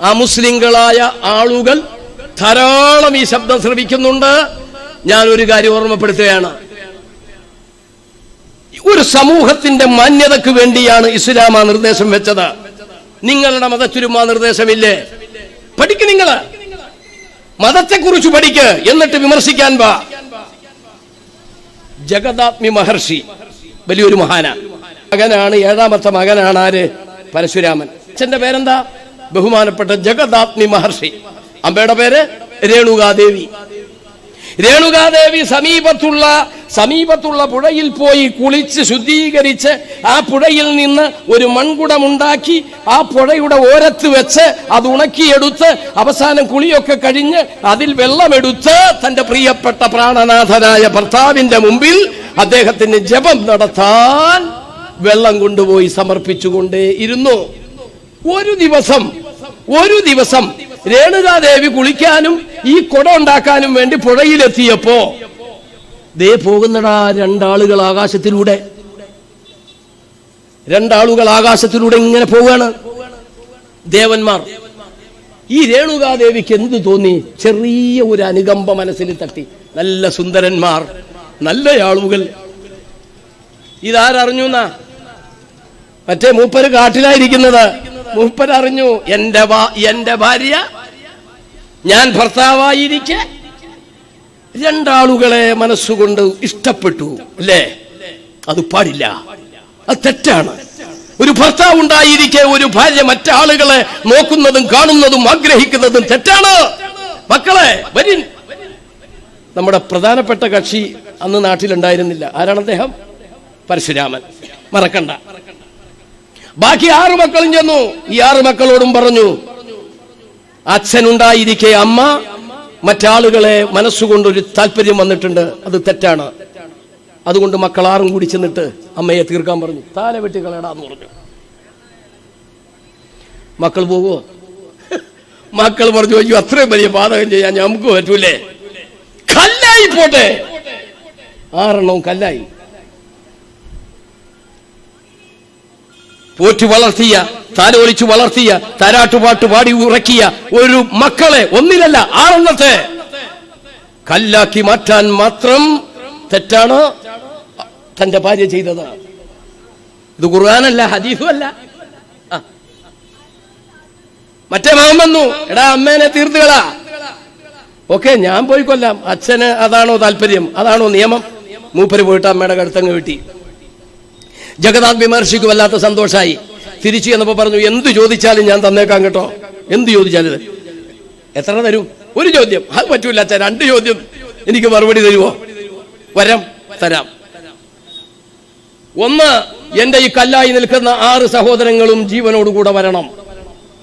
അമുസ്ലിങ്ങളായ ആളുകൾ ധാരാളം ഈ ശബ്ദം ശ്രവിക്കുന്നുണ്ട്. ഞാൻ ഒരു കാര്യം ഓർമ്മപ്പെടുത്തുകയാണ്. ഒരു സമൂഹത്തിന്റെ മാന്യതക്ക് വേണ്ടിയാണ് ഇസ്ലാം ആ നിർദ്ദേശം വെച്ചത്. നിങ്ങളുടെ മതച്ചുരുമാ നിർദ്ദേശമില്ലേ? പഠിക്ക് മതത്തെ മതത്തെക്കുറിച്ച് പഠിക്ക്. എന്നിട്ട് വിമർശിക്കാൻ വാ. ജഗദാത്മി മഹർഷി. വലിയൊരു മഹാന മകനാണ് ഏഴാമത്തെ മകനാണ് ആര്? പരശുരാമൻ. അച്ഛന്റെ പേരെന്താ? ബഹുമാനപ്പെട്ട ജഗദാത്മി മഹർഷി. അമ്മയുടെ പേര് രേണുകാദേവി. രേണുകാദേവി സമീപത്തുള്ള സമീപത്തുള്ള പുഴയിൽ പോയി കുളിച്ച് ശുദ്ധീകരിച്ച് ആ പുഴയിൽ നിന്ന് ഒരു മൺകുടമുണ്ടാക്കി ആ പുഴയുടെ ഓരത്ത് വെച്ച് അത് ഉണക്കിയെടുത്ത് അവസാനം കുളിയൊക്കെ കഴിഞ്ഞ് അതിൽ വെള്ളമെടുത്ത് തന്റെ പ്രിയപ്പെട്ട പ്രാണനാഥനായ ഭർത്താവിന്റെ മുമ്പിൽ അദ്ദേഹത്തിന് ജപം നടത്താൻ വെള്ളം കൊണ്ടുപോയി സമർപ്പിച്ചുകൊണ്ടേ ഇരുന്നു ഒരു ദിവസം ഒരു ദിവസം രേണുകാദേവി കുളിക്കാനും ഈ കുട ഉണ്ടാക്കാനും വേണ്ടി പുഴയിലെത്തിയപ്പോ ദേ പോകുന്നടാ രണ്ടാളുകൾ ആകാശത്തിലൂടെ. രണ്ടാളുകൾ ആകാശത്തിലൂടെ ഇങ്ങനെ പോവുകയാണ് ദേവന്മാർ ഈ രേണുകാദേവിക്ക് എന്ത് തോന്നി? ചെറിയ ഒരു അനുകമ്പ മനസ്സിൽ തട്ടി. നല്ല സുന്ദരന്മാർ നല്ല ആളുകൾ ഇതാരറിഞ്ഞു മറ്റേ മൂപ്പര് കാട്ടിലായിരിക്കുന്നത്. മൂപ്പര് അറിഞ്ഞു എന്റെ എന്റെ ഭാര്യ ഞാൻ ഭർത്താവായിരിക്കെ. രണ്ടാളുകളെ മനസ്സുകൊണ്ട് ഇഷ്ടപ്പെട്ടു അല്ലേ? അത് പാടില്ല. അത് തെറ്റാണ്. ഒരു ഭർത്താവ് ഉണ്ടായിരിക്കെ ഒരു ഭാര്യ മറ്റാളുകളെ നോക്കുന്നതും കാണുന്നതും ആഗ്രഹിക്കുന്നതും തെറ്റാണ്. മക്കളെ വരി നമ്മുടെ പ്രധാനപ്പെട്ട കക്ഷി അന്ന് നാട്ടിലുണ്ടായിരുന്നില്ല. ആരാണ് അദ്ദേഹം? പരശുരാമൻ. മറക്കണ്ട. ബാക്കി ആറ് മക്കളും ചെന്നു. ഈ ആറ് മക്കളോടും പറഞ്ഞു അച്ഛനുണ്ടായിരിക്കെ അമ്മ മറ്റാളുകളെ മനസ്സുകൊണ്ട് ഒരു താല്പര്യം വന്നിട്ടുണ്ട് അത് തെറ്റാണ്. അതുകൊണ്ട് മക്കൾ ആറും കൂടി ചെന്നിട്ട് അമ്മയെ തീർക്കാൻ പറഞ്ഞു. താല വെട്ടി കളയടാന്ന് പറഞ്ഞു. മക്കൾ പോകുമോ മക്കൾ പറഞ്ഞു അയ്യോ അത്രയും വലിയ പാതകം ചെയ്യാൻ നമുക്ക് പറ്റൂലേ. കല്ലായി പോട്ടെ. ആറെണ്ണവും കല്ലായി. പോറ്റി വളർത്തിയ താലോലിച്ച് വളർത്തിയ താരാട്ടുപാട്ട് പാടി ഉറക്കിയ ഒരു മക്കളെ ഒന്നിലല്ല ആറെണ്ണത്തെ. കല്ലാക്കി മാറ്റാൻ മാത്രം തെറ്റാണ് തന്റെ ഭാര്യ ചെയ്തത്. ഇത് ഖുർആാനല്ല ഹദീഫും. മറ്റേ മകൻ വന്നു എടാ അമ്മേനെ തീർത്തുകളാ. ഓക്കെ ഞാൻ പോയി കൊല്ലാം. അച്ഛന് അതാണോ താല്പര്യം? അതാണോ നിയമം? മൂപ്പര് പോയിട്ട് അമ്മയുടെ കടുത്തങ്ങ് വീട്ടി. ജഗന്നാഥ് വിമർശിക്കും വല്ലാത്ത സന്തോഷമായി തിരിച്ചു എന്നപ്പോ പറഞ്ഞു എന്ത് ചോദിച്ചാലും ഞാൻ തന്നേക്കാം കേട്ടോ. എന്ത് ചോദിച്ചാലും എത്ര തരും? ഒരു ചോദ്യം. അത് പറ്റൂല രണ്ട് ചോദ്യം. എനിക്ക് മറുപടി തരുമോ വരം തരാം. ഒന്ന് എന്റെ ഈ കല്ലായി നിൽക്കുന്ന ആറ് സഹോദരങ്ങളും ജീവനോടുകൂടെ വരണം.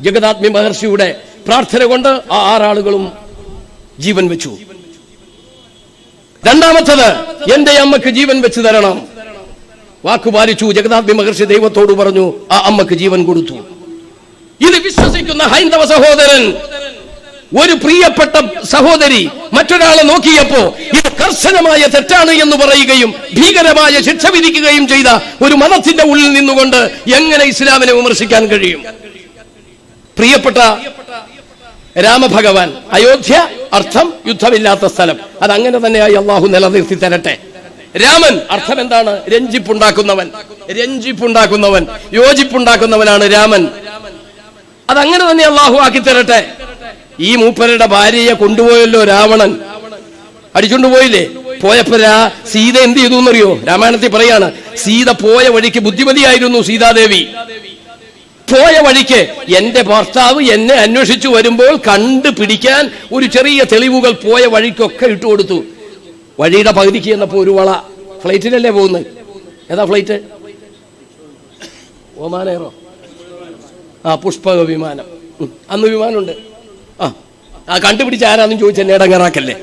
ജഗദാത്മി മഹർഷിയുടെ പ്രാർത്ഥന കൊണ്ട് ആ ആറാളുകളും ജീവൻ വെച്ചു. രണ്ടാമത്തത് എന്റെ അമ്മയ്ക്ക് ജീവൻ വെച്ച് തരണം. വാക്ക് പാലിച്ചു ജഗന്നാഥ് മഹർഷി ദൈവത്തോട് പറഞ്ഞു ആ അമ്മയ്ക്ക് ജീവൻ കൊടുത്തു. ഇത് വിശ്വസിക്കുന്ന ഹൈന്ദവ സഹോദരൻ ഒരു പ്രിയപ്പെട്ട സഹോദരി മറ്റൊരാളെ നോക്കിയപ്പോ ഇത് കർശനമായ തെറ്റാണ് എന്ന് പറയുകയും ഭീകരമായ ശിക്ഷ വിധിക്കുകയും ചെയ്ത ഒരു മതത്തിന്റെ ഉള്ളിൽ നിന്നുകൊണ്ട് എങ്ങനെ ഇസ്ലാമിനെ വിമർശിക്കാൻ കഴിയും? പ്രിയപ്പെട്ട രാമഭഗവാൻ അയോധ്യ അർത്ഥം യുദ്ധമില്ലാത്ത സ്ഥലം. അത് അങ്ങനെ തന്നെയായി അള്ളാഹു നിലനിർത്തി തരട്ടെ. രാമൻ അർത്ഥം എന്താണ് രഞ്ജിപ്പുണ്ടാക്കുന്നവൻ. രഞ്ജിപ്പുണ്ടാക്കുന്നവൻ. യോജിപ്പുണ്ടാക്കുന്നവനാണ് രാമൻ. അതങ്ങനെ തന്നെ അള്ളാഹു ആക്കി തരട്ടെ. ഈ മൂപ്പരുടെ ഭാര്യയെ കൊണ്ടുപോയല്ലോ രാവണൻ. അടിച്ചുകൊണ്ട് പോയില്ലേ? പോയപ്പോ രാ സീത എന്ത് ചെയ്തു എന്നറിയോ? രാമായണത്തിൽ പറയാണ് സീത പോയ വഴിക്ക് ബുദ്ധിമതിയായിരുന്നു സീതാദേവി. പോയ വഴിക്ക് എന്റെ ഭർത്താവ് എന്നെ അന്വേഷിച്ചു വരുമ്പോൾ കണ്ടുപിടിക്കാൻ ഒരു ചെറിയ തെളിവുകൾ പോയ വഴിക്കൊക്കെ ഇട്ടുകൊടുത്തു. വഴിയുടെ പകുതിക്ക് ചെന്നപ്പോ ഒരു വള. ഫ്ലൈറ്റിലല്ലേ പോകുന്നത് ഏതാ ഫ്ലൈറ്റ്? ഓമാന എയറോ ആ പുഷ്പക വിമാനം അന്ന് വിമാനമുണ്ട്. ആ കണ്ടുപിടിച്ച ആരാന്നും ചോദിച്ച നേടങ്ങറാക്കല്ലേ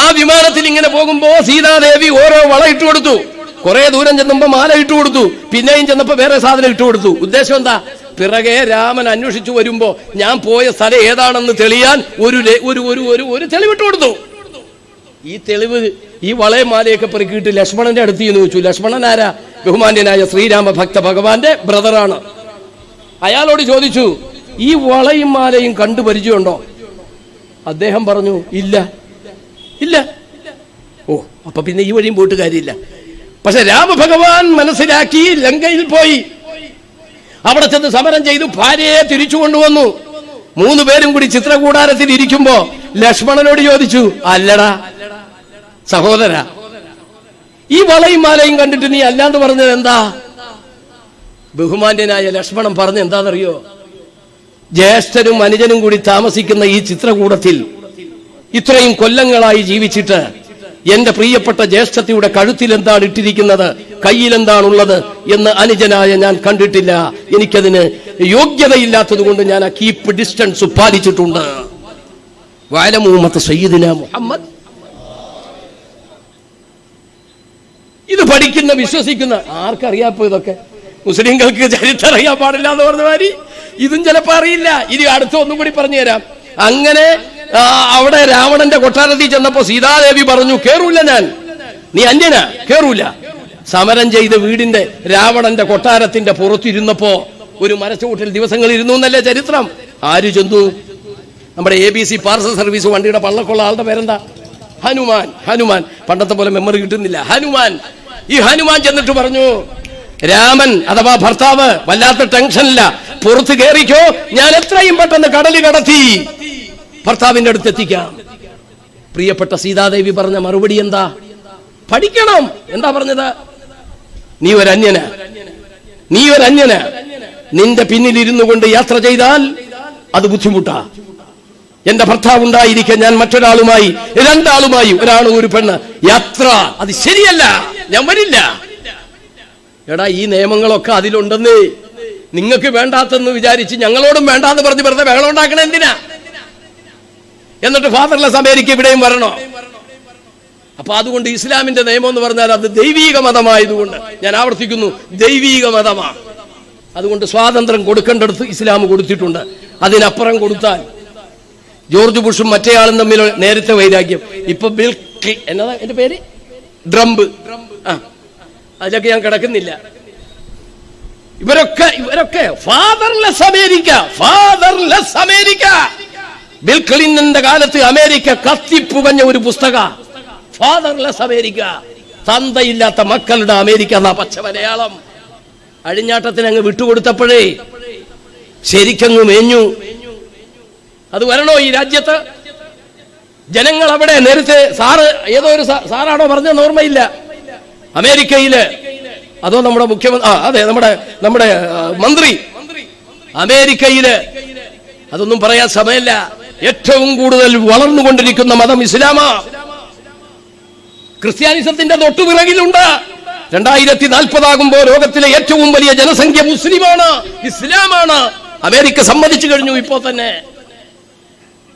ആ വിമാനത്തിൽ ഇങ്ങനെ പോകുമ്പോ സീതാദേവി ഓരോ വള ഇട്ടു കൊടുത്തു. കുറെ ദൂരം ചെന്നപ്പോ മാല ഇട്ടു കൊടുത്തു. പിന്നെയും ചെന്നപ്പോ വേറെ സാധനം ഇട്ട് കൊടുത്തു. ഉദ്ദേശം എന്താ? പിറകെ രാമൻ അന്വേഷിച്ചു വരുമ്പോ ഞാൻ പോയ സ്ഥലം ഏതാണെന്ന് തെളിയാൻ ഒരു ഒരു ഒരു ഒരു തെളിവിട്ട് കൊടുത്തു. ഈ തെളിവ് ഈ വളയമാലയൊക്കെ പെറുക്കിയിട്ട് ലക്ഷ്മണന്റെ അടുത്ത് ചെന്ന് ചോദിച്ചു. ലക്ഷ്മണൻ ആരാ? ബഹുമാന്യനായ ശ്രീരാമ ഭക്ത ഭഗവാന്റെ ബ്രദറാണ്. അയാളോട് ചോദിച്ചു ഈ വളയും മാലയും കണ്ടു പരിചയമുണ്ടോ? അദ്ദേഹം പറഞ്ഞു ഇല്ല. ഇല്ല. ഓ അപ്പൊ പിന്നെ ഈ വഴിയും പോയിട്ട് കാര്യമില്ല. പക്ഷെ രാമഭഗവാൻ മനസ്സിലാക്കി ലങ്കയിൽ പോയി. അവിടെ ചെന്ന് സമരം ചെയ്തു ഭാര്യയെ തിരിച്ചു കൊണ്ടുവന്നു. മൂന്ന് പേരും കൂടി ചിത്രകൂടാരത്തിൽ ഇരിക്കുമ്പോ ലക്ഷ്മണനോട് ചോദിച്ചു അല്ലടാ സഹോദര ഈ വളയും മാലയും കണ്ടിട്ട് നീ അല്ലാണ്ട് പറഞ്ഞത് എന്താ? ബഹുമാന്യനായ ലക്ഷ്മണൻ പറഞ്ഞ എന്താണെന്നറിയോ? ജ്യേഷ്ഠനും അനുജനും കൂടി താമസിക്കുന്ന ഈ ചിത്രകൂടത്തിൽ ഇത്രയും കൊല്ലങ്ങളായി ജീവിച്ചിട്ട് എന്റെ പ്രിയപ്പെട്ട ജ്യേഷ്ഠത്തിയുടെ കഴുത്തിൽ എന്താണ് ഇട്ടിരിക്കുന്നത്? കയ്യിൽ എന്താണുള്ളത് എന്ന് അനുജനായ ഞാൻ കണ്ടിട്ടില്ല. എനിക്കതിന് യോഗ്യതയില്ലാത്തത് കൊണ്ട് ഞാൻ ആ കീപ്പ് ഡിസ്റ്റൻസ് പാലിച്ചിട്ടുണ്ട്. വാലമുഹമ്മദ് സയ്യിദിന മുഹമ്മദ് ഇത് പഠിക്കുന്ന വിശ്വസിക്കുന്ന ആർക്കറിയാപ്പോ ഇതൊക്കെ? മുസ്ലിങ്ങൾക്ക് ചരിത്രം അറിയാൻ പാടില്ല എന്ന് പറഞ്ഞ മാതിരി ഇതും ചിലപ്പോ അറിയില്ല. ഇനി അടുത്ത ഒന്നും കൂടി പറഞ്ഞു തരാം. അങ്ങനെ അവിടെ രാവണന്റെ കൊട്ടാരത്തിൽ ചെന്നപ്പോ സീതാദേവി പറഞ്ഞു കേറൂല ഞാൻ. നീ അന്യനാ? കേറൂല. സമരം ചെയ്ത് വീടിന്റെ രാവണന്റെ കൊട്ടാരത്തിന്റെ പുറത്തിരുന്നപ്പോ ഒരു മരച്ചുകൂട്ടിൽ ദിവസങ്ങൾ ഇരുന്നു എന്നല്ലേ ചരിത്രം? ആര് ചെന്നു? നമ്മുടെ A B C parcel service വണ്ടിയുടെ പള്ളക്കുള്ള ആളുടെ പേരെന്താ? ഹനുമാൻ ഹനുമാൻ. പണ്ടത്തെ പോലെ മെമ്മറി കിട്ടുന്നില്ല. ഹനുമാൻ. ഈ ഹനുമാൻ ചെന്നിട്ട് പറഞ്ഞു രാമൻ അഥവാ ഭർത്താവ് വല്ലാത്ത ടെൻഷനില്ല പുറത്ത് കയറിക്കോ ഞാൻ എത്രയും പെട്ടെന്ന് കടൽ കടത്തി. ഭർത്താവിന്റെ അടുത്ത് എത്തിക്കാം. പ്രിയപ്പെട്ട സീതാദേവി പറഞ്ഞ മറുപടി എന്താ? പഠിക്കണം. എന്താ പറഞ്ഞത്? നീ ഒരു അന്യന. നീ ഒരു അന്യന. നിന്റെ പിന്നിൽ ഇരുന്നു കൊണ്ട് യാത്ര ചെയ്താൽ അത് ബുദ്ധിമുട്ടാ. എന്റെ ഭർത്താവ് ഉണ്ടായിരിക്കെ ഞാൻ മറ്റൊരാളുമായി രണ്ടാളുമായി ഒരാളും ഒരു പെണ്ണ്. യാത്ര അത് ശരിയല്ല. ഞാൻ വരില്ല. എടാ ഈ നിയമങ്ങളൊക്കെ അതിലുണ്ടെന്ന് നിങ്ങൾക്ക് വേണ്ടാത്തെന്ന് വിചാരിച്ച് ഞങ്ങളോടും വേണ്ടാന്ന് പറഞ്ഞ് വെറുതെ ബഹളം ഉണ്ടാക്കണ എന്തിനാ? എന്നിട്ട് ഫാദർലെസ് അമേരിക്ക ഇവിടെയും വരണോ? അപ്പൊ അതുകൊണ്ട് ഇസ്ലാമിന്റെ നിയമം എന്ന് പറഞ്ഞാൽ അത് ദൈവീക മതമായതുകൊണ്ട് ഞാൻ ആവർത്തിക്കുന്നു ദൈവീക മതമാണ് അതുകൊണ്ട് സ്വാതന്ത്ര്യം കൊടുക്കേണ്ടടുത്ത് ഇസ്ലാം കൊടുത്തിട്ടുണ്ട്. അതിനപ്പുറം കൊടുത്താൽ ജോർജ് ബുഷും മറ്റേയാളും തമ്മിൽ നേരത്തെ വൈരാഗ്യം. ഇപ്പൊ ബിൽ എന്നതാ എന്റെ പേര്? ഡ്രംബ് ആ. അതിലൊക്കെ ഞാൻ കിടക്കുന്നില്ല. ഇവരൊക്കെ ഇവരൊക്കെ fatherless America fatherless America. Bill ക്ലിന്റന്റെ കാലത്ത് അമേരിക്ക കത്തിപ്പുകഞ്ഞ ഒരു പുസ്തക. Fatherless America. തന്തയില്ലാത്ത മക്കളുടെ അമേരിക്ക എന്നാ പച്ച മലയാളം. അഴിഞ്ഞാട്ടത്തിന് അങ്ങ് വിട്ടുകൊടുത്തപ്പോഴേ ശരിക്കങ്ങ് മേഞ്ഞു. അത് വരണോ ഈ രാജ്യത്ത്? ജനങ്ങൾ അവിടെ നേരത്തെ സാറ് ഏതോ ഒരു സാറാണോ പറഞ്ഞ ഓർമ്മയില്ല. അമേരിക്കയിൽ. അതോ നമ്മുടെ മുഖ്യമന്ത്രി ആ അതെ നമ്മുടെ നമ്മുടെ മന്ത്രി. അമേരിക്കയിൽ. അതൊന്നും പറയാൻ സമയമില്ല. ഏറ്റവും കൂടുതൽ വളർന്നുകൊണ്ടിരിക്കുന്ന മതം ഇസ്ലാമാ. ക്രിസ്ത്യാനിസത്തിന്റെ തൊട്ടുപിറകിലുണ്ട്. രണ്ടായിരത്തി നാൽപ്പതാകുമ്പോ ലോകത്തിലെ ഏറ്റവും വലിയ ജനസംഖ്യ മുസ്ലിമാണ്. ഇസ്ലാമാണ്. അമേരിക്ക സമ്മതിച്ചു കഴിഞ്ഞു ഇപ്പോ തന്നെ.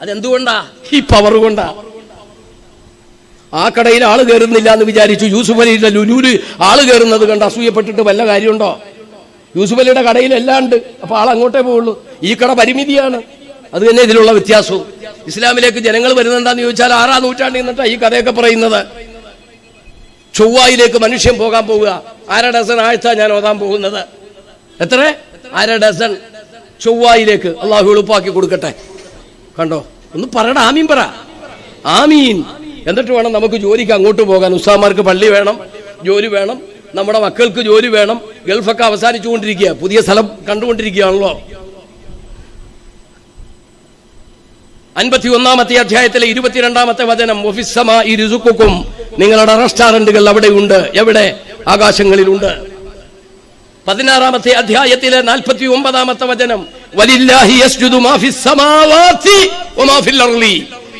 അതെന്തുകൊണ്ടാ? ഈ പവർ കൊണ്ടാ. ആ കടയിൽ ആൾ കയറുന്നില്ല എന്ന് വിചാരിച്ചു. യൂസുഫ് അലിയുടെ ലുനൂര് ആൾ കയറുന്നത് കണ്ട് അസൂയപ്പെട്ടിട്ട് വല്ല കാര്യമുണ്ടോ? യൂസുഫ് അലിയുടെ കടയിൽ എല്ലാം ഉണ്ട് അപ്പൊ ആൾ അങ്ങോട്ടേ പോവുള്ളൂ. ഈ കട പരിമിതിയാണ്. അത് തന്നെ ഇതിലുള്ള വ്യത്യാസവും. ഇസ്ലാമിലേക്ക് ജനങ്ങൾ വരുന്നെന്താന്ന് ചോദിച്ചാൽ ആറാം നൂറ്റാണ്ടിൽ നിന്നിട്ടാ ഈ കഥയൊക്കെ പറയുന്നത്. ചൊവ്വായിലേക്ക് മനുഷ്യൻ പോകാൻ പോവുക. അര ഡസൺ ആഴ്ച ഞാൻ ഓതാൻ പോകുന്നത്. എത്ര? അര ഡസൺ. ചൊവ്വായിലേക്ക്. അള്ളാഹു എളുപ്പാക്കി കൊടുക്കട്ടെ. കണ്ടോ? ഒന്ന് പറയട ആമീൻ പറ. ആമീൻ. എന്നിട്ട് വേണം നമുക്ക് ജോലിക്ക് അങ്ങോട്ട് പോകാൻ. ഉസ്താമാർക്ക് പള്ളി വേണം ജോലി വേണം. നമ്മുടെ മക്കൾക്ക് ജോലി വേണം. ഗൾഫൊക്കെ അവസാനിച്ചുകൊണ്ടിരിക്കുക പുതിയ സ്ഥലം കണ്ടുകൊണ്ടിരിക്കുകയാണല്ലോ. അൻപത്തി ഒന്നാമത്തെ അധ്യായത്തിലെ ഇരുപത്തിരണ്ടാമത്തെ വചനം ഒഫിസമ രുസുക്കും നിങ്ങളുടെ റെസ്റ്റോറന്റുകൾ അവിടെയുണ്ട്. എവിടെ? ആകാശങ്ങളിലുണ്ട്. പതിനാറാമത്തെ അധ്യായത്തിലെ നാൽപ്പത്തി ഒമ്പതാമത്തെ വചനം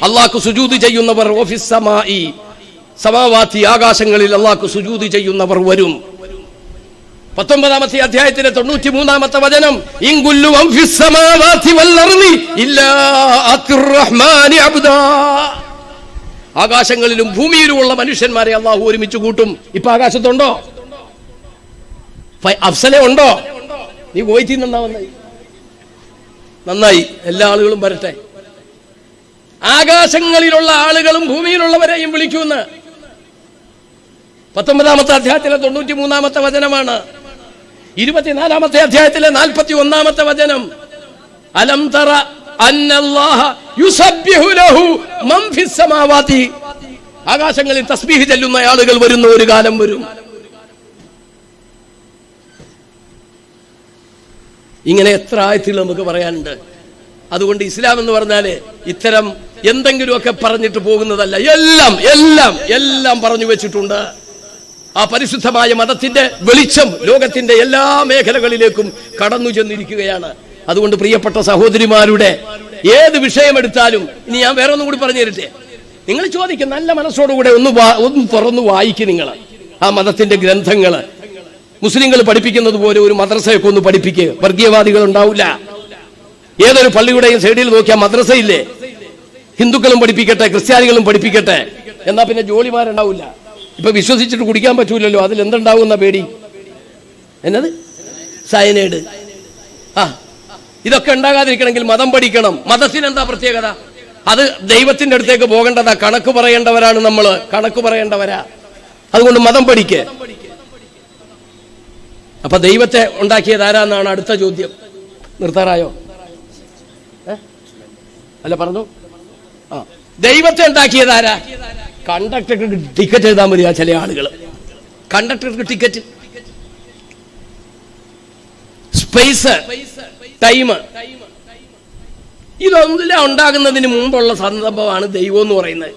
അല്ലാഹു സുജൂദ് ചെയ്യുന്നവർ സമാവാത്തി ആകാശങ്ങളിൽ അള്ളാഹു സുജൂദ് ചെയ്യുന്നവർ വരും. പത്തൊമ്പതാമത്തെ അധ്യായത്തിലെ തൊണ്ണൂറ്റി മൂന്നാമത്തെ വചനം ആകാശങ്ങളിലും ഭൂമിയിലുമുള്ള മനുഷ്യന്മാരെ അള്ളാഹു ഒരുമിച്ച് കൂട്ടും. ഇപ്പൊ ആകാശത്തുണ്ടോ? അഫ്സലെ ഉണ്ടോ നീ പോയിട്ട് നിന്നാ നന്നായി നന്നായി. എല്ലാ ആളുകളും വരട്ടെ. ആകാശങ്ങളിലുള്ള ആളുകളും ഭൂമിയിലുള്ളവരെയും വിളിക്കുമെന്ന് പത്തൊമ്പതാമത്തെ അധ്യായത്തിലെ തൊണ്ണൂറ്റി മൂന്നാമത്തെ വചനമാണ്. ഇരുപത്തിനാലാമത്തെ അധ്യായത്തിലെ നാൽപ്പത്തി ഒന്നാമത്തെ വചനം. അലം തറ ആകാശങ്ങളിൽ തസ്ബീഹ് ചെല്ലുന്ന ആളുകൾ വരുന്ന ഒരു കാലം വരും. ഇങ്ങനെ എത്ര ആയത്തിൽ നമുക്ക് പറയാനുണ്ട്? അതുകൊണ്ട് ഇസ്ലാം എന്ന് പറഞ്ഞാൽ ഇത്തരം എന്തെങ്കിലുമൊക്കെ പറഞ്ഞിട്ട് പോകുന്നതല്ല. എല്ലാം എല്ലാം എല്ലാം പറഞ്ഞു വെച്ചിട്ടുണ്ട്. ആ പരിശുദ്ധമായ മതത്തിന്റെ വെളിച്ചം ലോകത്തിന്റെ എല്ലാ മേഖലകളിലേക്കും കടന്നു ചെന്നിരിക്കുകയാണ്. അതുകൊണ്ട് പ്രിയപ്പെട്ട സഹോദരിമാരുടെ ഏത് വിഷയമെടുത്താലും ഇനി ഞാൻ വേറെ ഒന്നും കൂടി പറഞ്ഞു തരട്ടെ? നിങ്ങൾ ചോദിക്കും നല്ല മനസ്സോടുകൂടെ ഒന്ന് ഒന്ന് തുറന്നു വായിക്കും നിങ്ങൾ ആ മതത്തിന്റെ ഗ്രന്ഥങ്ങൾ. മുസ്ലിങ്ങൾ പഠിപ്പിക്കുന്നത് പോലെ ഒരു മദ്രസയൊക്കെ ഒന്ന് പഠിപ്പിക്കുക വർഗീയവാദികൾ ഉണ്ടാവില്ല. ഏതൊരു പള്ളിയുടെയും സൈഡിൽ നോക്കിയാൽ മദ്രസയില്ലേ? ഹിന്ദുക്കളും പഠിപ്പിക്കട്ടെ ക്രിസ്ത്യാനികളും പഠിപ്പിക്കട്ടെ. എന്നാ പിന്നെ ജോലിമാരുണ്ടാവില്ല ഇപ്പൊ വിശ്വസിച്ചിട്ട് കുടിക്കാൻ പറ്റൂലല്ലോ അതിൽ എന്തുണ്ടാവുന്ന പേടി? എന്നത്? സയനൈഡ് ആ ഇതൊക്കെ ഉണ്ടാകാതിരിക്കണമെങ്കിൽ മതം പഠിക്കണം. മതത്തിന് എന്താ പ്രത്യേകത? അത് ദൈവത്തിന്റെ അടുത്തേക്ക് പോകേണ്ടതാ. കണക്ക് പറയേണ്ടവരാണ് നമ്മൾ കണക്ക് പറയേണ്ടവരാ. അതുകൊണ്ട് മതം പഠിക്കേ. അപ്പൊ ദൈവത്തെ ഉണ്ടാക്കിയത് ആരാന്നാണ് അടുത്ത ചോദ്യം? നിർത്താറായോ? അല്ല പറഞ്ഞു. ആ. ദൈവത്തെ ഉണ്ടാക്കിയത് ആരാ? കണ്ടക്ടർക്ക് ടിക്കറ്റ് എഴുതാൻ മതിയാ ചില ആളുകൾ കണ്ടക്ടർക്ക് ടിക്കറ്റ്. സ്പേസ് ടൈം ഇതൊന്നെല്ലാം ഉണ്ടാകുന്നതിന് മുമ്പുള്ള സന്ദർഭമാണ് ദൈവം എന്ന് പറയുന്നത്.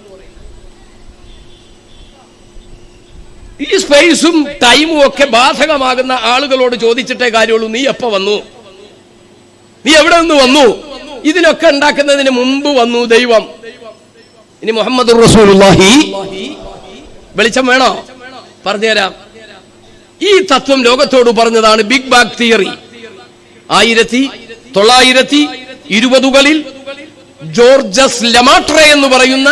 ഈ സ്പേസും ടൈമും ഒക്കെ ബാധകമാകുന്ന ആളുകളോട് ചോദിച്ചിട്ടേ കാര്യമുള്ളൂ. നീ എപ്പോ വന്നു? നീ എവിടെ നിന്ന് വന്നു? ഇതിനൊക്കെ ഉണ്ടാക്കുന്നതിന് മുമ്പ് വന്നു ദൈവം. ഇനി മുഹമ്മദ് റസൂലുള്ളാഹി. വെളിച്ചം വേണോ? പറഞ്ഞുതരാം. ഈ തത്വം ലോകത്തോട് പറഞ്ഞതാണ് ബിഗ് ബാഗ് തിയറി ആയിരത്തി തൊള്ളായിരത്തി ഇരുപതുകളിൽ ജോർജസ് ലമാട്രെ എന്ന് പറയുന്ന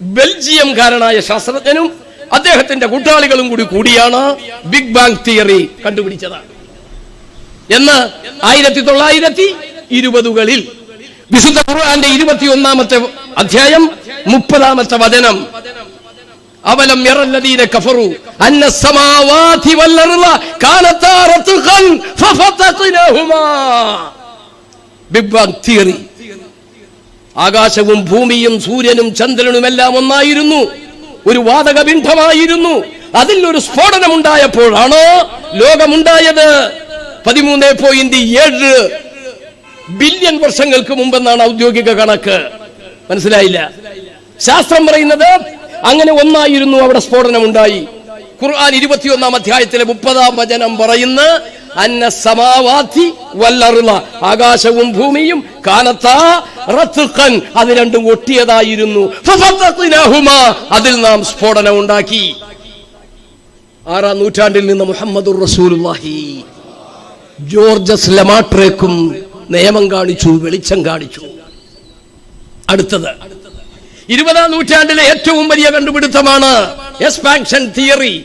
ബെൽജിയംകാരനായ ശാസ്ത്രജ്ഞനും അദ്ദേഹത്തിന്റെ കൂട്ടാളികളും കൂടി കൂടിയാണ് ബിഗ് ബാങ് തിയറി കണ്ടുപിടിച്ചത്. എന്ന് ആയിരത്തി തൊള്ളായിരത്തി ഇരുപതുകളിൽ വിശുദ്ധ ഖുർആന്റെ ഇരുപത്തിയൊന്നാമത്തെ അധ്യായം മുപ്പതാമത്തെ വചനം. അവലം കഫറു റത്ഖൻ ബിഗ് ബാങ് തിയറി. ആകാശവും ഭൂമിയും സൂര്യനും ചന്ദ്രനും എല്ലാം ഒന്നായിരുന്നു. ഒരു വാതക പിണ്ഡമായിരുന്നു അതിൽ ഒരു സ്ഫോടനം ഉണ്ടായപ്പോഴാണ് ലോകമുണ്ടായത്? പതിമൂന്ന് പോയിന്റ് ഏഴ് ബില്യൺ വർഷങ്ങൾക്ക് മുമ്പെന്നാണ് ഔദ്യോഗിക കണക്ക്. മനസ്സിലായില്ല? ശാസ്ത്രം പറയുന്നത് അങ്ങനെ ഒന്നായിരുന്നു അവിടെ സ്ഫോടനം ഉണ്ടായി ഖുർആൻ ഇരുപത്തിയൊന്നാം അധ്യായത്തിലെ മുപ്പതാം വചനം പറയുന്ന അന്ന സമാവാത്തി വല്ലറുള്ള ആകാശവും ഭൂമിയും കാനത്താ റത്തുഖൻ. അത് രണ്ടും ഒട്ടിയതായിരുന്നു. അതിൽ നാം സ്ഫോടനം ഉണ്ടാക്കി. ആറാം നൂറ്റാണ്ടിൽ നിന്ന് മുഹമ്മദ് റസൂലുള്ളാഹി. ജോർജസ് ലമാട്രേക്കും നിയമം കാണിച്ചു വെളിച്ചം കാണിച്ചു. അടുത്തത്. ഇരുപതാം നൂറ്റാണ്ടിലെ ഏറ്റവും വലിയ കണ്ടുപിടുത്തമാണ് എക്സ്പാൻഷൻ തിയറി.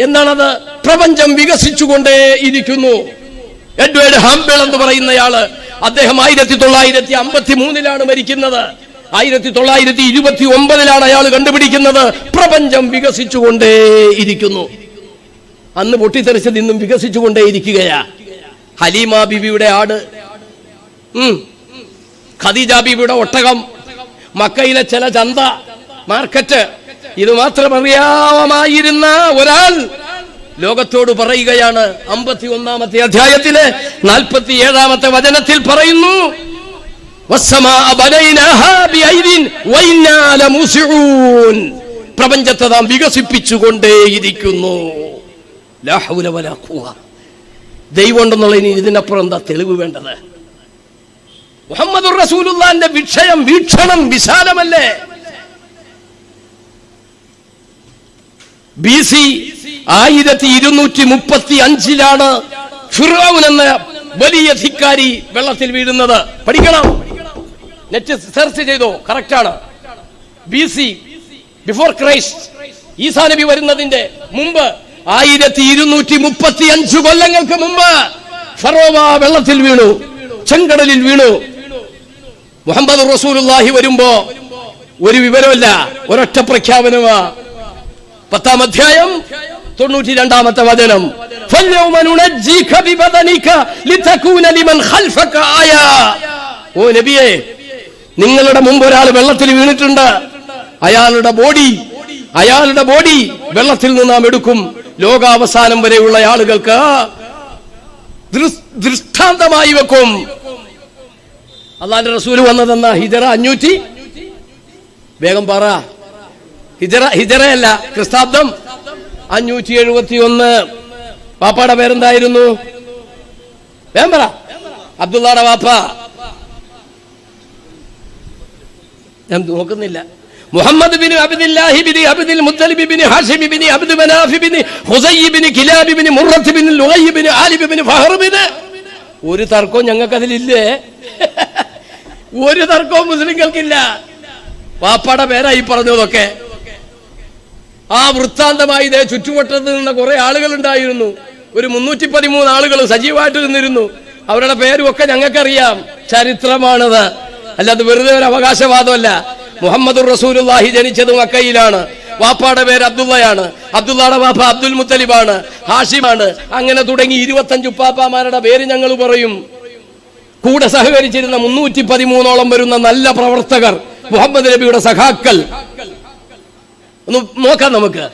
എന്താണത് പ്രപഞ്ചം വികസിച്ചുകൊണ്ടേ ഇരിക്കുന്നു. എഡ്വേർഡ് ഹാംബിൾ എന്ന് പറയുന്നയാൾ അദ്ദേഹം ആയിരത്തി തൊള്ളായിരത്തി അമ്പത്തി മൂന്നിലാണ് മരിക്കുന്നത്. ആയിരത്തി തൊള്ളായിരത്തി ഇരുപത്തി ഒമ്പതിലാണ് അയാൾ കണ്ടുപിടിക്കുന്നത്. പ്രപഞ്ചം വികസിച്ചുകൊണ്ടേ ഇരിക്കുന്നു. അന്ന് പൊട്ടിത്തെറിച്ചത് ഇന്നും വികസിച്ചുകൊണ്ടേ ഇരിക്കുകയാ. ഹലീമ ബിബിയുടെ ആട്. ഖദീജ ബിബിയുടെ ഒട്ടകം. മക്കയിലെ ചില ചന്ത. മാർക്കറ്റ്. ഇത് മാത്രം അറിയാമായിരുന്ന ഒരാൾ ലോകത്തോട് പറയുകയാണ് അമ്പത്തി ഒന്നാമത്തെ അധ്യായത്തിലെ നാൽപ്പത്തി ഏഴാമത്തെ വചനത്തിൽ പറയുന്നു. പ്രപഞ്ചത്തെ നാം വികസിപ്പിച്ചുകൊണ്ടേയിരിക്കുന്നു ലാ ഹൗല വലാ ഖുവ. ദൈവം ഇതിനപ്പുറം എന്താ തെളിവ് വേണ്ടത് മുഹമ്മദ് റസൂലുള്ളാന്റെ വിക്ഷയം വീക്ഷണം വിശാലമല്ലേ ബി സി ആയിരത്തി ഇരുന്നൂറ്റി മുപ്പത്തി അഞ്ചിലാണ് ഫിറോൻ എന്ന വലിയ ധിക്കാരി വെള്ളത്തിൽ വീഴുന്നത്. പഠിക്കണം. നെറ്റ് സെർച്ച് ചെയ്തോ. കറക്റ്റ് ആണ്. B C before Christ. ഈസാ നബി വരുന്നതിന്റെ മുമ്പ് ആയിരത്തി ഇരുന്നൂറ്റി മുപ്പത്തി അഞ്ച് കൊല്ലങ്ങൾക്ക് മുമ്പ് ഫറോവ വെള്ളത്തിൽ വീണു. ചെങ്കടലിൽ വീണു. മുഹമ്മദ് റസൂലുള്ളാഹി വരുമ്പോ ഒരു വിവരമല്ല ഒരൊറ്റ പ്രഖ്യാപനമാ. പത്താം അധ്യായം തൊണ്ണൂറ്റി രണ്ടാമത്തെ വചനം നിങ്ങളുടെ മുമ്പ് ഒരാൾ വെള്ളത്തിൽ വീണിട്ടുണ്ട്. അയാളുടെ ബോഡി അയാളുടെ ബോഡി വെള്ളത്തിൽ നിന്ന് നാം എടുക്കും. ലോകാവസാനം വരെയുള്ള ആളുകൾക്ക് ദൃഷ്ടാന്തമായി വെക്കും. അള്ളാന്റെ റസൂൽ വന്നതെന്ന? ഹിജറ അഞ്ഞൂറ്റി വേഗം പറ. ഹിജറ ഹിജറയല്ല ക്രിസ്താബ്ദം അഞ്ഞൂറ്റി എഴുപത്തി ഒന്ന് പാപ്പാടെ പേരെന്തായിരുന്നു? വേമ്പറ. അബ്ദുള്ള വാപ്പ. ഞാൻ നോക്കുന്നില്ല. Muhammad bin Abdullah bin Abdul Muttalib bin Hashim bin Abd Manaf bin Husaib bin Kilab bin Murrah bin Luayy bin Ghalib bin Fihr bin. ഒരു തർക്കവും ഞങ്ങൾക്ക് അതിലില്ലേ ഒരു തർക്കവും മുസ്ലിങ്ങൾക്കില്ല. പാപ്പാടെ പേരായി പറഞ്ഞതൊക്കെ. ആ വൃത്താന്തമായി ഇതേ ചുറ്റുവട്ടത്ത് നിന്ന കുറെ ആളുകൾ ഉണ്ടായിരുന്നു. ഒരു മുന്നൂറ്റി പതിമൂന്ന് ആളുകൾ സജീവമായിട്ട് നിന്നിരുന്നു. അവരുടെ പേരും ഒക്കെ ഞങ്ങൾക്കറിയാം. ചരിത്രമാണത്. അല്ലാതെ വെറുതെ ഒരു അവകാശവാദമല്ല. മുഹമ്മദ് റസൂലുല്ലാഹി ജനിച്ചത് മക്കയിലാണ്. വാപ്പാടെ പേര് അബ്ദുള്ളയാണ്. അബ്ദുള്ളയുടെ വാപ്പ അബ്ദുൽ മുത്തലിബാണ്. ഹാഷിമാണ്. അങ്ങനെ തുടങ്ങി ഇരുപത്തഞ്ച് ഉപ്പാപ്പാമാരുടെ പേര് ഞങ്ങൾ പറയും. കൂടെ സഹകരിച്ചിരുന്ന മുന്നൂറ്റി പതിമൂന്നോളം വരുന്ന നല്ല പ്രവർത്തകർ മുഹമ്മദ് നബിയുടെ സഖാക്കൾ. ഒന്ന് നോക്കാം നമുക്ക്.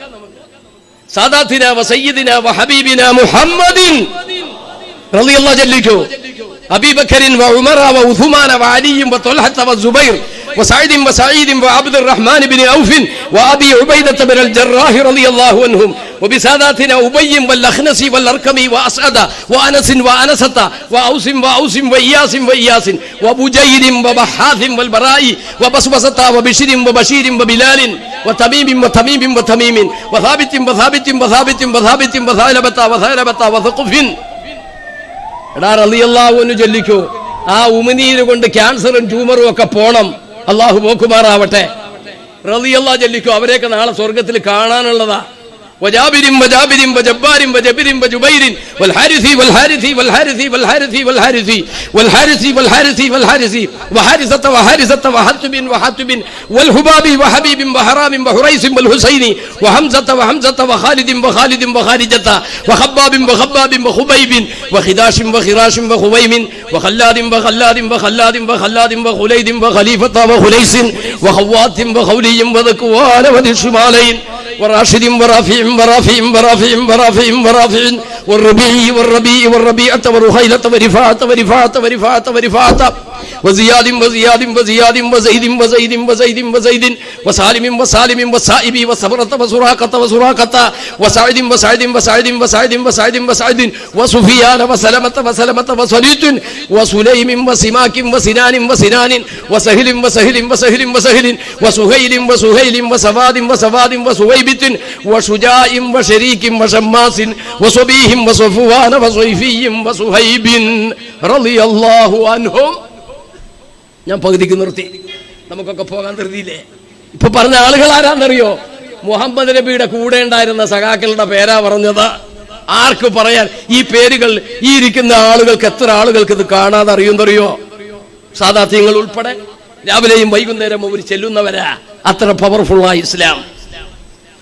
സാദാത്തിന സയ്യിദിന ഹബീബിന മുഹമ്മദിൻ. റളിയല്ലാഹു ജല്ലിക്കു. അബീബക്കറിൻ വ ഉമറ വ ഉസ്മാന വ അലിയും വ ത്വൽഹത വ സുബൈർ. وسعيد وسعيد وعبد الرحمن بن عوف وابي عبيده بن الجراح رضي الله عنهم وبساداتنا ابي والاخنس والاركمي واسعد وانس وانسه واوس واوس واياس واياس وبجير وبحاث والبراء وبسبسه وبشر وبشير وبلال وتميم وتميم وتميم وثابت وثابت وثابت وثابت وثالبة وثالبة وثقف എടാ റളിയല്ലാഹു അൻഹു ചൊല്ലിക്കോ ആ ഉമിനീര് കൊണ്ട് ക്യാൻസറും ട്യൂമറും ഒക്കെ പോണം അള്ളാഹു പോക്കുമാറാവട്ടെ. റളിയല്ലാ ജല്ലിക്കോ അവരെയൊക്കെ നാളെ സ്വർഗത്തിൽ കാണാനുള്ളതാ. وجابر وجابر وجبار وجبر وجبير والحارثي والحارثي والحارثي والحارثي والحارثي والحارثي والحارثي والحارثي وحارثة وحارثة وحتب وحتب والهباب وحبيب وحرام وحريس والحسين وحمزة وحمزة وخالد وخالد وخارجة وخباب وخباب وخبيب وخداش وخراش وخويم وخلاد وخلاد وخلاد وخلاد وخليد وخليفة وخليس وخوات وخولي وذكوان وذي الشمالين وراشد ورافع ورافع ورافع ورافع ورافع والربيع والربيع والربيعة ورخيلة ورفاعة ورفاعة ورفاعة ورفاعة وزياد وزياد وزياد وزيد وزيد وزيد وزيد وسالم وسالم وسائب وصبرة وسراقة وسراقة وسعد وسعد وسعد وسعد وسعد وسعد وسفيان وسلمة وسلمة وصليت وسليم وسماك وسنان وسنان وسهل وسهل وسهل وسهل وسهيل وسهيل وسواد وسواد وسويبت وشجاع وشريك وشماس وصبيه وصفوان وصيفي وصهيب رضي الله عنهم ഞാൻ പകുതിക്ക് നിർത്തി നമുക്കൊക്കെ പോകാൻ ധൃതിയില്ലേ ഇപ്പൊ പറഞ്ഞ ആളുകൾ ആരാന്നറിയോ മുഹമ്മദ് നബിയുടെ കൂടെ ഉണ്ടായിരുന്ന സഖാക്കളുടെ പേരാ പറഞ്ഞത് ആർക്ക് പറയാൻ ഈ പേരുകൾ ഈ ഇരിക്കുന്ന ആളുകൾക്ക് എത്ര ആളുകൾക്ക് ഇത് കാണാതെ അറിയുന്നറിയോ സാധാത്യങ്ങൾ ഉൾപ്പെടെ രാവിലെയും വൈകുന്നേരവും അവർ ചെല്ലുന്നവരാ അത്ര പവർഫുള്ളായ ഇസ്ലാം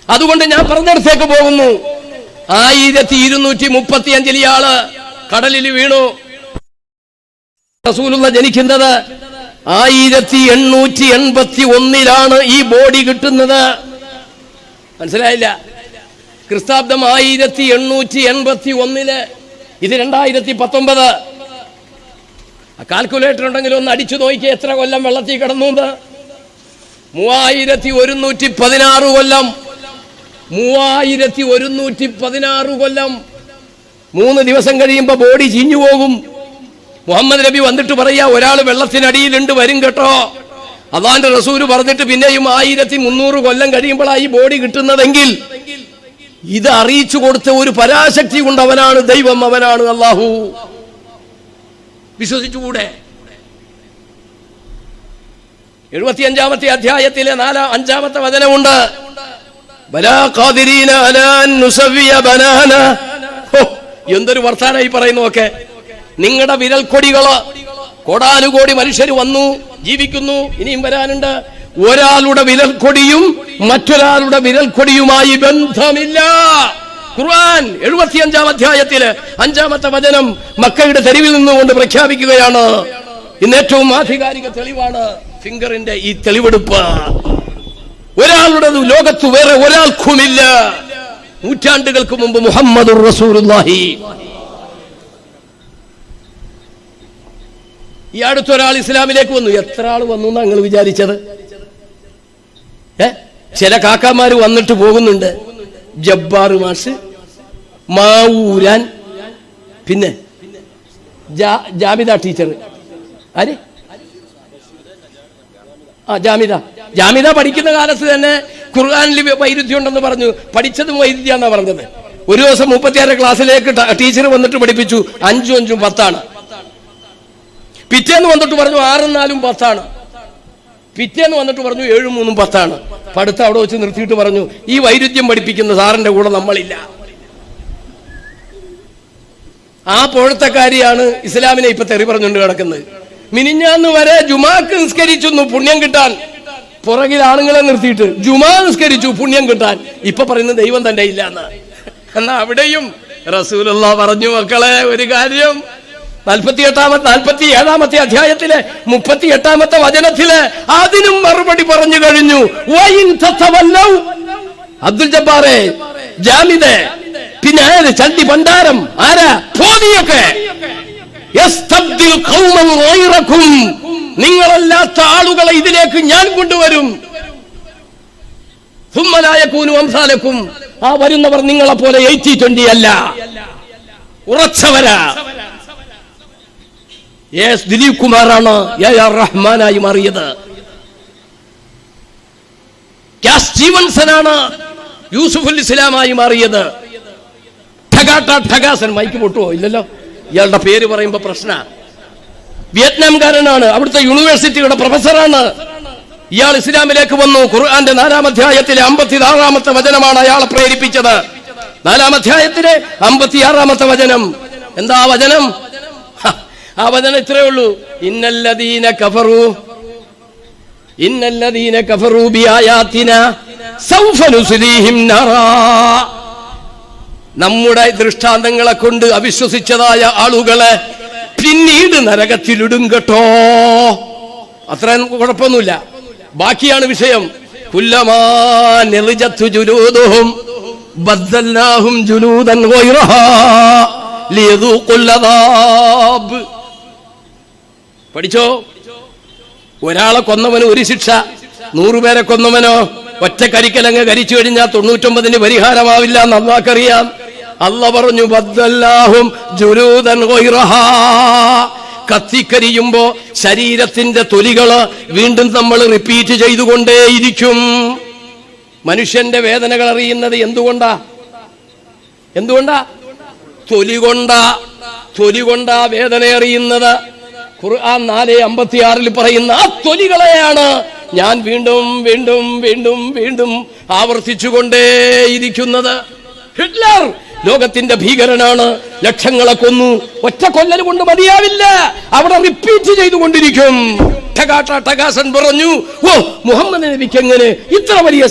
അതുകൊണ്ട് ഞാൻ പറഞ്ഞിടത്തേക്ക് പോകുന്നു ആയിരത്തി ഇരുന്നൂറ്റി മുപ്പത്തി അഞ്ചിൽ ഇയാൾ കടലിൽ വീണു. റസൂലുള്ള ജനിക്കുന്നത് ആയിരത്തി എണ്ണൂറ്റി എൺപത്തി ഒന്നിലാണ് ഈ ബോഡി കിട്ടുന്നത്. മനസ്സിലായില്ല? ക്രിസ്താബ്ദം ആയിരത്തി എണ്ണൂറ്റി എൺപത്തി ഒന്നിൽ ഇത് രണ്ടായിരത്തി പത്തൊമ്പത്. കാൽക്കുലേറ്റർ ഉണ്ടെങ്കിൽ ഒന്ന് അടിച്ചു നോക്കി എത്ര കൊല്ലം വെള്ളത്തിൽ കിടന്നു മൂവായിരത്തി ഒരുന്നൂറ്റി പതിനാറ് കൊല്ലം മൂവായിരത്തി ഒരുന്നൂറ്റി പതിനാറ് കൊല്ലം മൂന്ന് ദിവസം കഴിയുമ്പോൾ ബോഡി ചീഞ്ഞു പോകും. മുഹമ്മദ് നബി വന്നിട്ട് പറയാ ഒരാൾ വെള്ളത്തിനടിയിലുണ്ട് വരും കേട്ടോ. അതാണ്ട് റസൂര് പറഞ്ഞിട്ട് പിന്നെയും ആയിരത്തി മുന്നൂറ് കൊല്ലം കഴിയുമ്പോഴാണ് ഈ ബോഡി കിട്ടുന്നതെങ്കിൽ ഇത് അറിയിച്ചു കൊടുത്ത ഒരു പരാശക്തി കൊണ്ട് അവനാണ് ദൈവം അവനാണ് അള്ളാഹു വിശ്വസിച്ചുകൂടെ? എഴുപത്തിയഞ്ചാമത്തെ അധ്യായത്തിലെ നാലാം അഞ്ചാമത്തെ വചനമുണ്ട്. എന്തൊരു വർത്താനായി പറയുന്നതൊക്കെ നിങ്ങളുടെ വിരൽ വിരൽക്കൊടികൾ കോടാനുകോടി മനുഷ്യർ വന്നു ജീവിക്കുന്നു ഇനിയും വരാനുണ്ട്. ഒരാളുടെ വിരൽ കൊടിയും മറ്റൊരാളുടെ വിരൽ കൊടിയുമായി ബന്ധമില്ല. ഖുർആൻ എഴുപത്തിയഞ്ചാം അധ്യായത്തിൽ അഞ്ചാമത്തെ വചനം മക്കയുടെ തെരുവിൽ നിന്നുകൊണ്ട് പ്രഖ്യാപിക്കുകയാണ്. ഇന്ന് ഏറ്റവും ആധികാരിക തെളിവാണ് ഫിംഗറിന്റെ ഈ തെളിവെടുപ്പ്. ഒരാളുടെ ലോകത്ത് വേറെ ഒരാൾക്കുമില്ല. നൂറ്റാണ്ടുകൾക്ക് മുമ്പ് മുഹമ്മദ് റസൂലുള്ളാഹി. ഈ അടുത്തൊരാൾ ഇസ്ലാമിലേക്ക് വന്നു. എത്ര ആൾ വന്നു എന്നാ നിങ്ങൾ വിചാരിച്ചത്? ഏ? ചില കാക്കാമാർ വന്നിട്ട് പോകുന്നുണ്ട്. ജബ്ബാർ മാഷ് മാവൂരാൻ പിന്നെ ജാമിദ ടീച്ചർ ആര്? ആ ജാമിദ. ജാമിദ പഠിക്കുന്ന കാലത്ത് തന്നെ ഖുർആാനിൽ വൈരുദ്ധ്യം ഉണ്ടെന്ന് പറഞ്ഞു. പഠിച്ചതും വൈരുദ്ധ്യാന്നാ പറഞ്ഞത്. ഒരു ദിവസം മുപ്പത്തിയാറ് ക്ലാസ്സിലേക്ക് ടീച്ചർ വന്നിട്ട് പഠിപ്പിച്ചു. അഞ്ചും അഞ്ചും പത്താണ്. പിറ്റേന്ന് വന്നിട്ട് പറഞ്ഞു ആറും നാലും പത്താണ്. പിറ്റേന്ന് വന്നിട്ട് പറഞ്ഞു ഏഴും മൂന്നും പത്താണ്. പഠിത്തം അവിടെ വെച്ച് നിർത്തിയിട്ട് പറഞ്ഞു ഈ വൈരുദ്ധ്യം പഠിപ്പിക്കുന്ന സാറിന്റെ കൂടെ നമ്മളില്ല. ആ പോഴത്തക്കാരിയാണ് ഇസ്ലാമിനെ ഇപ്പൊ തെറി പറഞ്ഞുകൊണ്ട് കിടക്കുന്നത്. മിനിഞ്ഞാന്ന് വരെ ജുമാക്ക് നിസ്കരിച്ചു പുണ്യം കിട്ടാൻ പുറകിൽ ആണുങ്ങളെ നിർത്തിയിട്ട് ജുമാ നിസ്കരിച്ചു പുണ്യം കിട്ടാൻ. ഇപ്പൊ പറയുന്നത് ദൈവം തന്നെ ഇല്ല എന്ന്. എന്നാ അവിടെയും റസൂലുള്ള പറഞ്ഞു മക്കളെ ഒരു കാര്യം. നാൽപ്പത്തി എട്ടാമത്തെ നാൽപ്പത്തി ഏഴാമത്തെ അധ്യായത്തിലെ മുപ്പത്തി എട്ടാമത്തെ വചനത്തിൽ അതിനും മറുപടി പറഞ്ഞു കഴിഞ്ഞു. അബ്ദുൽ ജബ്ബാറെ ജാമിദ് പിന്നെ ആര്? ചണ്ടി ഭണ്ഡാരം. ആരാ? ഗൈറക്കും. നിങ്ങളല്ലാത്ത ആളുകളെ ഇതിലേക്ക് ഞാൻ കൊണ്ടുവരും. സുമ്മലായക്കൂനും അംസാലക്കും. ആ വരുന്നവർ നിങ്ങളെ പോലെ എയ്റ്റി ട്വന്റി അല്ല. ഉറച്ചവരാ. എസ് ദിലീപ് കുമാറാണ് എ ആർ റഹ്മാനായി മാറിയത്. സ്റ്റീവൻസനാണ് യൂസുഫുൽ ഇസ്ലാമായി മാറിയത്. ഠഗാട്ട ഠഗാസൻ മൈക്ക് പൊട്ടുവോ? ഇല്ലല്ലോ. ഇയാളുടെ പേര് പറയുമ്പോ പ്രശ്ന. വിയറ്റ്നാംകാരനാണ്. അവിടുത്തെ യൂണിവേഴ്സിറ്റിയുടെ പ്രൊഫസറാണ്. ഇയാൾ ഇസ്ലാമിലേക്ക് വന്നു. ഖുർആന്റെ നാലാം അധ്യായത്തിലെ അമ്പത്തിയാറാമത്തെ വചനമാണ് അയാളെ പ്രേരിപ്പിച്ചത്. നാലാം അധ്യായത്തിലെ അമ്പത്തിയാറാമത്തെ വചനം. എന്താ വചനം? ആ വചനം ഇത്രയേ ഉള്ളൂ. ഇന്നല്ലദീന കഫറു. ഇന്നല്ലദീന കഫറു ബിആയാതിന സൗഫ നുസ്ലീഹിം നമ്മുടെ ദൃഷ്ടാന്തങ്ങളെ കൊണ്ട് അവിശ്വസിച്ചതായ ആളുകളെ പിന്നീട് നരകത്തിലിടും കേട്ടോ. അത്ര കുഴപ്പമൊന്നുമില്ല. ബാക്കിയാണ് വിഷയം. കുല്ലമാ നെളിജത്തു ജുലൂദുഹും ബദ്ദൽനാഹും ജുലൂദൻ പഠിച്ചോ? ഒരാളെ കൊന്നവന് ഒരു ശിക്ഷ നൂറുപേരെ കൊന്നവനോ? ഒറ്റ കരിക്കലങ്ങ് കരിച്ചു കഴിഞ്ഞാൽ തൊണ്ണൂറ്റൊമ്പതിന് പരിഹാരമാവില്ല എന്ന് അല്ല പറഞ്ഞു ബദ്ദല്ലാഹും ജുലൂദൻ. കത്തിക്കരിയുമ്പോ ശരീരത്തിന്റെ തൊലികൾ വീണ്ടും നമ്മൾ റിപ്പീറ്റ് ചെയ്തുകൊണ്ടേയിരിക്കും. മനുഷ്യന്റെ വേദനകൾ അറിയുന്നത് എന്തുകൊണ്ടാ? എന്തുകൊണ്ടാ? തൊലി കൊണ്ടാ തൊലി കൊണ്ടാ വേദന അറിയുന്നത്. ഖുർആൻ നാല് അമ്പത്തിയാറിൽ പറയുന്ന ആ തൊലികളെയാണ് ഞാൻ വീണ്ടും വീണ്ടും വീണ്ടും വീണ്ടും ആവർത്തിച്ചുകൊണ്ടേയിരിക്കുന്നത്. ഹിറ്റ്ലർ ലോകത്തിന്റെ ഭീകരനാണ്. ലക്ഷങ്ങളെ കൊന്നു. ഒറ്റ കൊല്ലൽ കൊണ്ട് മതിയാവില്ല. അവിടെ റിപ്പീറ്റ് ചെയ്തുകൊണ്ടിരിക്കും. ടകാസൻ പറഞ്ഞു ഓ മുഹമ്മദ് നബിക്ക് എങ്ങനെ ഇത്ര വലിയ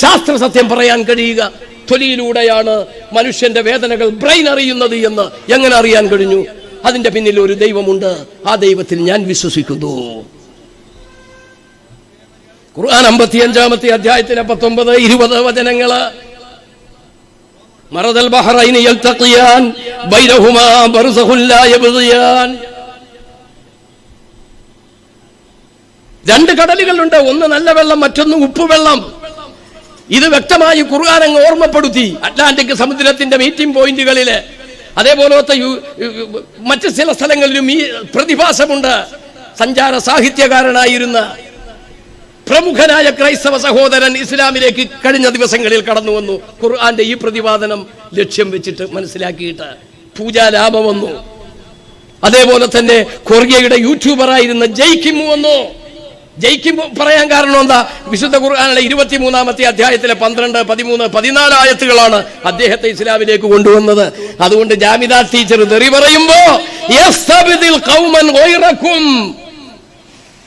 ശാസ്ത്ര സത്യം പറയാൻ കഴിയുക? തൊലിയിലൂടെയാണ് മനുഷ്യന്റെ വേദനകൾ ബ്രെയിൻ അറിയുന്നത് എന്ന് എങ്ങനെ അറിയാൻ കഴിഞ്ഞു? അതിന്റെ പിന്നിൽ ഒരു ദൈവമുണ്ട്. ആ ദൈവത്തിൽ ഞാൻ വിശ്വസിക്കുന്നു. ഖുർആൻ അമ്പത്തിയഞ്ചാമത്തെ അധ്യായത്തിലെ പത്തൊമ്പത് ഇരുപത് വചനങ്ങൾ മറദൽ البحرين യൽതഖിയാൻ بينهما برزخ لا يبغيان രണ്ട് കടലുകളുണ്ട് ഒന്ന് നല്ല വെള്ളം മറ്റൊന്ന് ഉപ്പുവെള്ളം ഇത് വ്യക്തമായി ഖുർആൻ അങ്ങ് ഓർമ്മപ്പെടുത്തി. അറ്റ്ലാന്റിക് സമുദ്രത്തിന്റെ മീറ്റിംഗ് പോയിന്റുകളിൽ. അതേപോലത്തെ മറ്റ് ചില സ്ഥലങ്ങളിലും ഈ പ്രതിഭാസമുണ്ട്. സഞ്ചാര സാഹിത്യകാരനായിരുന്ന പ്രമുഖനായ ക്രൈസ്തവ സഹോദരൻ ഇസ്ലാമിലേക്ക് കഴിഞ്ഞ ദിവസങ്ങളിൽ കടന്നു വന്നു. ഖുർആന്റെ ഈ പ്രതിപാദനം ലക്ഷ്യം വെച്ചിട്ട് മനസ്സിലാക്കിയിട്ട് പൂജാലാഭ വന്നു. അതേപോലെ തന്നെ കൊറിയയുടെ യൂട്യൂബറായിരുന്ന ജയ്ക്കിമു വന്നു. ജയ്ക്കിം പറയാൻ കാരണം എന്താ? വിശുദ്ധ ഖുർആാനിലെ ഇരുപത്തിമൂന്നാമത്തെ അധ്യായത്തിലെ പന്ത്രണ്ട് പതിമൂന്ന് പതിനാല് ആയത്തുകളാണ് അദ്ദേഹത്തെ ഇസ്ലാമിലേക്ക് കൊണ്ടുവന്നത്. അതുകൊണ്ട് ജാമിദ ടീച്ചർ തെറി പറയുമ്പോ യസ്തബ്ദിൽ ഖൗമൻ ഗൈറക്കും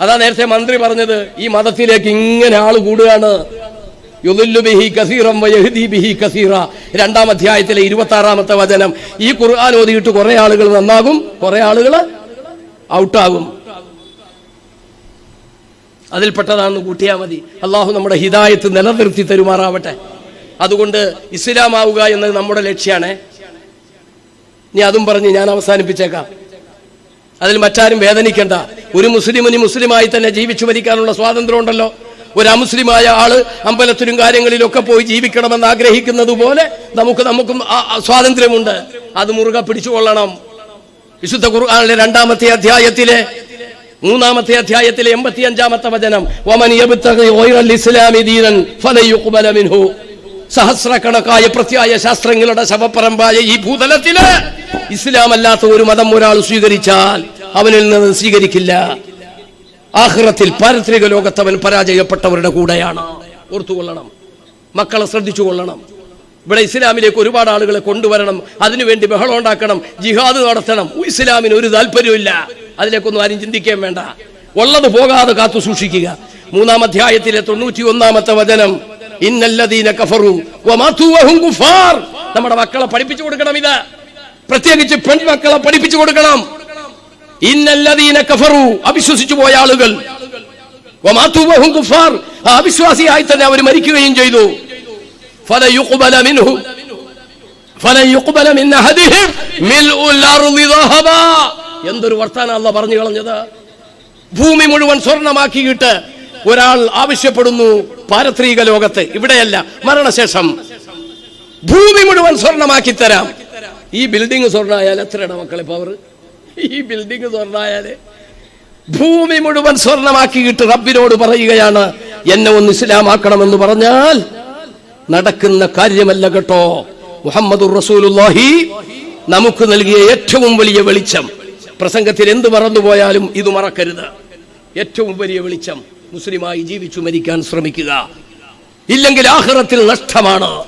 അതാ നേരത്തെ മന്ത്രി പറഞ്ഞത് ഈ മതത്തിലേക്ക് ഇങ്ങനെ ആൾ കൂടുകയാണ്. രണ്ടാം അധ്യായത്തിലെ ഇരുപത്തി ആറാമത്തെ വചനം. ഈ ഖുർആൻ ഓതിയിട്ട് കുറെ ആളുകൾ നന്നാകും കുറെ ആളുകൾ ഔട്ടാകും. അതിൽപ്പെട്ടതാണെന്ന് കൂട്ടിയാൽ മതി. അള്ളാഹു നമ്മുടെ ഹിതായത്ത് നിലനിർത്തി തരുമാറാവട്ടെ. അതുകൊണ്ട് ഇസ്ലാമാവുക എന്നത് നമ്മുടെ ലക്ഷ്യമാണ് ഇനി അതും പറഞ്ഞ് ഞാൻ അവസാനിപ്പിച്ചേക്കാം. അതിൽ മറ്റാരും വേദനിക്കേണ്ട. ഒരു മുസ്ലിമിന് മുസ്ലിമായി തന്നെ ജീവിച്ചു മരിക്കാനുള്ള സ്വാതന്ത്ര്യമുണ്ടല്ലോ. ഒരു അമുസ്ലിമായ ആൾ അമ്പലത്തിലും കാര്യങ്ങളിലൊക്കെ പോയി ജീവിക്കണമെന്ന് ആഗ്രഹിക്കുന്നത് പോലെ നമുക്ക് നമുക്കും സ്വാതന്ത്ര്യമുണ്ട്. അത് മുറുകെ പിടിച്ചുകൊള്ളണം വിശുദ്ധ ഖുർആനിലെ രണ്ടാമത്തെ അധ്യായത്തിലെ മൂന്നാമത്തെ അധ്യായത്തിലെ എൺപത്തി അഞ്ചാമത്തെ വചനം "വമൻ യബ്തഗി ഗൈറൽ ഇസ്ലാമി ദീനൻ മിൻഹു." സഹസ്രക്കണക്കായ പ്രത്യായ ശാസ്ത്രങ്ങളുടെ ശവപ്പറമ്പായ ഈ ഭൂതലത്തിൽ ഇസ്ലാം അല്ലാത്ത ഒരു മതം ഒരാൾ സ്വീകരിച്ചാൽ അവനിൽ നിന്ന് സ്വീകരിക്കില്ല. ആഹ്റത്തിൽ പാരത്രിക ലോകത്ത് അവൻ പരാജയപ്പെട്ടവരുടെ കൂടെയാണ്. ഓർത്തുകൊള്ളണം. മക്കളെ ശ്രദ്ധിച്ചു കൊള്ളണം. ഇവിടെ ഇസ്ലാമിലേക്ക് ഒരുപാട് ആളുകളെ കൊണ്ടുവരണം. അതിനുവേണ്ടി ബഹളം ഉണ്ടാക്കണം. ജിഹാദ് നടത്തണം. ഇസ്ലാമിന് ഒരു താല്പര്യമില്ല അതിലേക്കൊന്നും ആരും ചിന്തിക്കാൻ വേണ്ട. ഉള്ളത് പോകാതെ കാത്തു സൂക്ഷിക്കുക മൂന്നാം അധ്യായത്തിലെ തൊണ്ണൂറ്റി ഒന്നാമത്തെ വചനം. ഇന്നല്ലദീന കഫറു വമതുവഹും കുഫാർ. നമ്മുടെ മക്കളെ പഠിപ്പിച്ചു കൊടുക്കണം ഇത്. പ്രത്യേകിച്ച് പെൺമക്കളെ പഠിപ്പിച്ചു കൊടുക്കണം. ഇന്നല്ലദീന കഫറു. അവിശ്വസിച്ചു പോയ ആളുകൾ. വമാതുവഹും കുഫാർ. ആ അവിശ്വാസിയായി തന്നെ അവർ മരിക്കുകയും ചെയ്തു. ഫലയുഖ്ബല മിൻഹു. ഫലയുഖ്ബല മിൻ അഹദിഹിം മിൽഉൽ അർദി ദഹബ. എന്തൊരു വർത്താനം അല്ല പറഞ്ഞു കളഞ്ഞത്. ഭൂമി മുഴുവൻ സ്വർണമാക്കിയിട്ട് ഒരാൾ ആവശ്യപ്പെടുന്നു പാരത്രിക ലോകത്ത്. ഇവിടെയല്ല മരണശേഷം. ഭൂമി മുഴുവൻ സ്വർണമാക്കി തരാം. ഈ ബിൽഡിംഗ് സ്വർണമായാൽ എത്രയാണ് മക്കളെ പവർ ഈ ബിൽഡിംഗ് സ്വർണമായാൽ ഭൂമി മുഴുവൻ സ്വർണമാക്കിയിട്ട് റബ്ബിനോട് പറയുകയാണ് എന്നെ ഒന്ന് ഇസ്ലാമാക്കണമെന്ന് പറഞ്ഞാൽ നടക്കുന്ന കാര്യമല്ല കേട്ടോ. മുഹമ്മദ് റസൂലുള്ളാഹി നമുക്ക് നൽകിയ ഏറ്റവും വലിയ വെളിച്ചം. പ്രസംഗത്തിൽ എന്ത് മറന്നുപോയാലും ഇത് മറക്കരുത്. ഏറ്റവും വലിയ വെളിച്ചം. മുസ്ലിമായി ജീവിച്ചു മരിക്കാൻ ശ്രമിക്കുക. ഇല്ലെങ്കിൽ ആഹ്റത്തിൽ നഷ്ടമാണ്.